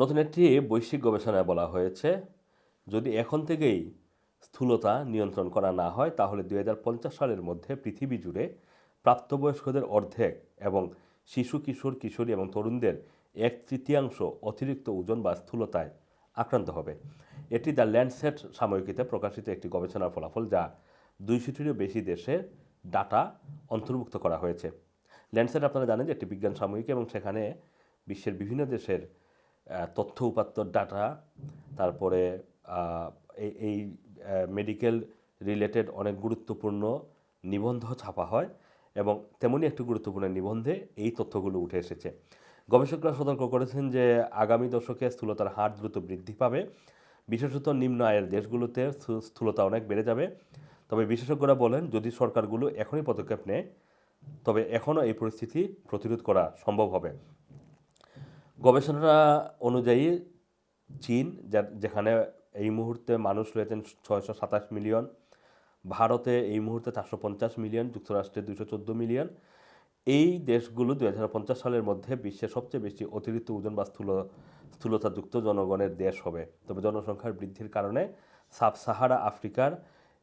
নতুন একটি বৈশ্বিক গবেষণায় বলা হয়েছে, যদি এখন থেকেই স্থূলতা নিয়ন্ত্রণ করা না হয়, তাহলে দু হাজার পঞ্চাশ সালের মধ্যে পৃথিবী জুড়ে প্রাপ্তবয়স্কদের অর্ধেক এবং শিশু, কিশোর, কিশোরী এবং তরুণদের এক তৃতীয়াংশ অতিরিক্ত ওজন বা স্থূলতায় আক্রান্ত হবে। এটি দ্য ল্যান্ডসেট সাময়িকীতে প্রকাশিত একটি গবেষণার ফলাফল যা দুইশোটিরও বেশি দেশের ডাটা অন্তর্ভুক্ত করা হয়েছে। ল্যান্ডসেট আপনারা জানেন যে একটি বিজ্ঞান সাময়িকী এবং সেখানে বিশ্বের বিভিন্ন দেশের তথ্য উপাত্তর ডাটা, তারপরে এই এই মেডিকেল রিলেটেড অনেক গুরুত্বপূর্ণ নিবন্ধ ছাপা হয় এবং তেমনই একটি গুরুত্বপূর্ণ নিবন্ধে এই তথ্যগুলো উঠে এসেছে। গবেষকরা সতর্ক করেছেন যে আগামী দশকে স্থূলতার হার দ্রুত বৃদ্ধি পাবে। বিশেষত নিম্ন আয়ের দেশগুলোতে স্থূলতা অনেক বেড়ে যাবে। তবে বিশেষজ্ঞরা বলেন, যদি সরকারগুলো এখনই পদক্ষেপ নেয়, তবে এখনও এই পরিস্থিতি প্রতিরোধ করা সম্ভব হবে। গবেষণা অনুযায়ী চীন যেখানে এই মুহূর্তে মানুষ রয়েছেন ছয়শো সাতাশ মিলিয়ন, ভারতে এই মুহূর্তে চারশো পঞ্চাশ মিলিয়ন, যুক্তরাষ্ট্রে দুশো চোদ্দ মিলিয়ন। এই দেশগুলো দুই হাজার পঞ্চাশ সালের মধ্যে বিশ্বের সবচেয়ে বেশি অতিরিক্ত ওজন বা স্থূল, স্থূলতাযুক্ত জনগণের দেশ হবে। তবে জনসংখ্যার বৃদ্ধির কারণে সাব সাহারা আফ্রিকার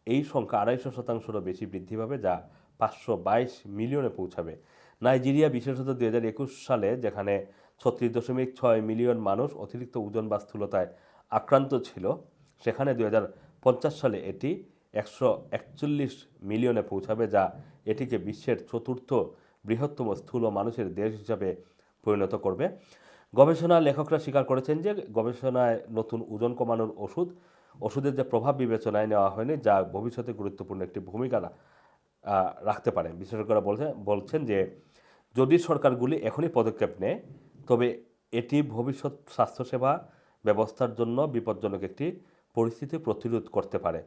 এই সংখ্যা আড়াইশো শতাংশেরও বেশি বৃদ্ধি পাবে, যা পাঁচশো বাইশ মিলিয়নে পৌঁছাবে। নাইজেরিয়া বিশেষত দুই হাজার একুশ সালে, যেখানে ছত্রিশ দশমিক ছয় মিলিয়ন মানুষ অতিরিক্ত ওজন বা স্থূলতায় আক্রান্ত ছিল। সেখানে দু হাজার পঞ্চাশ সালে এটি একশো একচল্লিশ মিলিয়নে পৌঁছাবে, যা এটিকে বিশ্বের চতুর্থ বৃহত্তম স্থূল মানুষের দেশ হিসাবে পরিণত করবে। গবেষণা লেখকরা স্বীকার করেছেন যে গবেষণায় নতুন ওজন কমানোর ওষুধ, ওষুধের যে প্রভাব বিবেচনায় নেওয়া হয়নি, যা ভবিষ্যতে গুরুত্বপূর্ণ একটি ভূমিকা রাখতে পারে। বিশেষজ্ঞরা বলছেন বলছেন যে যদি সরকারগুলি এখনই পদক্ষেপ নেয় তবে এটি ভবিষ্যৎ স্বাস্থ্যসেবা ব্যবস্থার জন্য বিপজ্জনক একটি পরিস্থিতি প্রতিরোধ করতে পারে।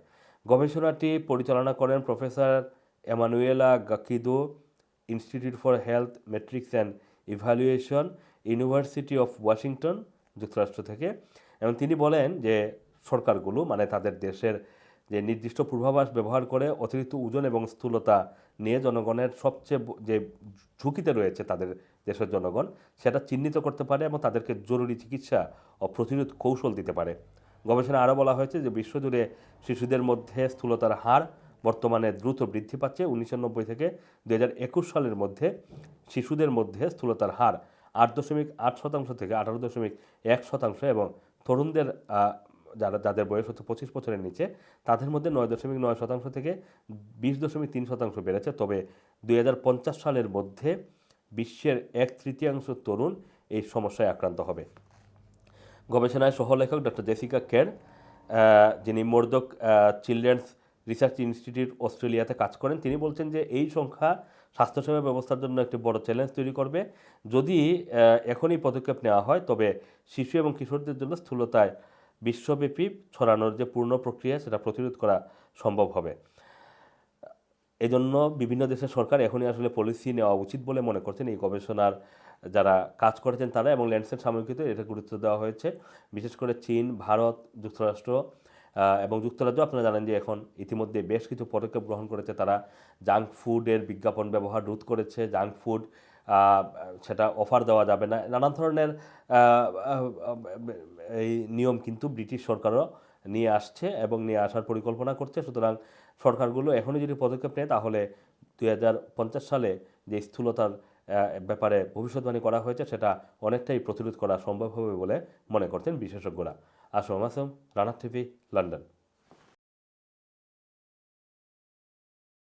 গবেষণাটি পরিচালনা করেন professor Emmanuela Gakidou, institute for health metrics and evaluation university of Washington, যুক্তরাষ্ট্র থেকে। এবং তিনি বলেন যে, সরকারগুলো মানে তাদের দেশের যে নির্দিষ্ট পূর্বাভাস ব্যবহার করে অতিরিক্ত ওজন এবং স্থূলতা নিয়ে জনগণের সবচেয়ে যে ঝুঁকিতে রয়েছে তাদের দেশের জনগণ, সেটা চিহ্নিত করতে পারে এবং তাদেরকে জরুরি চিকিৎসা ও প্রতিরোধ কৌশল দিতে পারে। গবেষণা আরও বলা হয়েছে যে বিশ্বজুড়ে শিশুদের মধ্যে স্থূলতার হার বর্তমানে দ্রুত বৃদ্ধি পাচ্ছে। উনিশশো নব্বই থেকে দু হাজার একুশ সালের মধ্যে শিশুদের মধ্যে স্থূলতার হার আট দশমিক আট শতাংশ থেকে আঠারো দশমিক এক শতাংশ এবং তরুণদের যারা, যাদের বয়স হচ্ছে পঁচিশ বছরের নিচে, তাদের মধ্যে নয় দশমিক নয় শতাংশ থেকে বিশ দশমিক তিন শতাংশ বেড়েছে। তবে দুই হাজার পঞ্চাশ সালের মধ্যে বিশ্বের এক তৃতীয়াংশ তরুণ এই সমস্যায় আক্রান্ত হবে। গবেষণায় সহলেখক ডক্টর জেসিকা কের যিনি মোরদক চিলড্রেন্স রিসার্চ ইনস্টিটিউট অস্ট্রেলিয়াতে কাজ করেন, তিনি বলছেন যে এই সংখ্যা স্বাস্থ্যসেবা ব্যবস্থার জন্য একটি বড় চ্যালেঞ্জ তৈরি করবে। যদি এখনই পদক্ষেপ নেওয়া হয়, তবে শিশু এবং কিশোরদের জন্য স্থূলতায় বিশ্বব্যাপী ছড়ানোর যে পূর্ণ প্রক্রিয়া, সেটা প্রতিরোধ করা সম্ভব হবে। এই জন্য বিভিন্ন দেশের সরকার এখনই আসলে পলিসি নেওয়া উচিত বলে মনে করছেন। এই গবেষণার যারা কাজ করেছেন তারা এবং ল্যান্ডসেট সাময়িকীতে এটা গুরুত্ব দেওয়া হয়েছে। বিশেষ করে চীন, ভারত, যুক্তরাষ্ট্র এবং যুক্তরাজ্য, আপনারা জানেন যে এখন ইতিমধ্যে বেশ কিছু পদক্ষেপ গ্রহণ করেছে তারা। জাঙ্ক ফুডের বিজ্ঞাপন ব্যবহার রোধ করেছে। জাঙ্ক ফুড সেটা অফার দেওয়া যাবে না। নানান ধরনের এই নিয়ম কিন্তু ব্রিটিশ সরকারও নিয়ে আসছে এবং নিয়ে আসার পরিকল্পনা করছে। সুতরাং সরকারগুলো এখনই যদি পদক্ষেপ নেয়, তাহলে দুই হাজার পঞ্চাশ সালে যে স্থূলতার ব্যাপারে ভবিষ্যৎবাণী করা হয়েছে, সেটা অনেকটাই প্রতিরোধ করা সম্ভব হবে বলে মনে করছেন বিশেষজ্ঞরা। আসম আসম রানার টিভি, লন্ডন।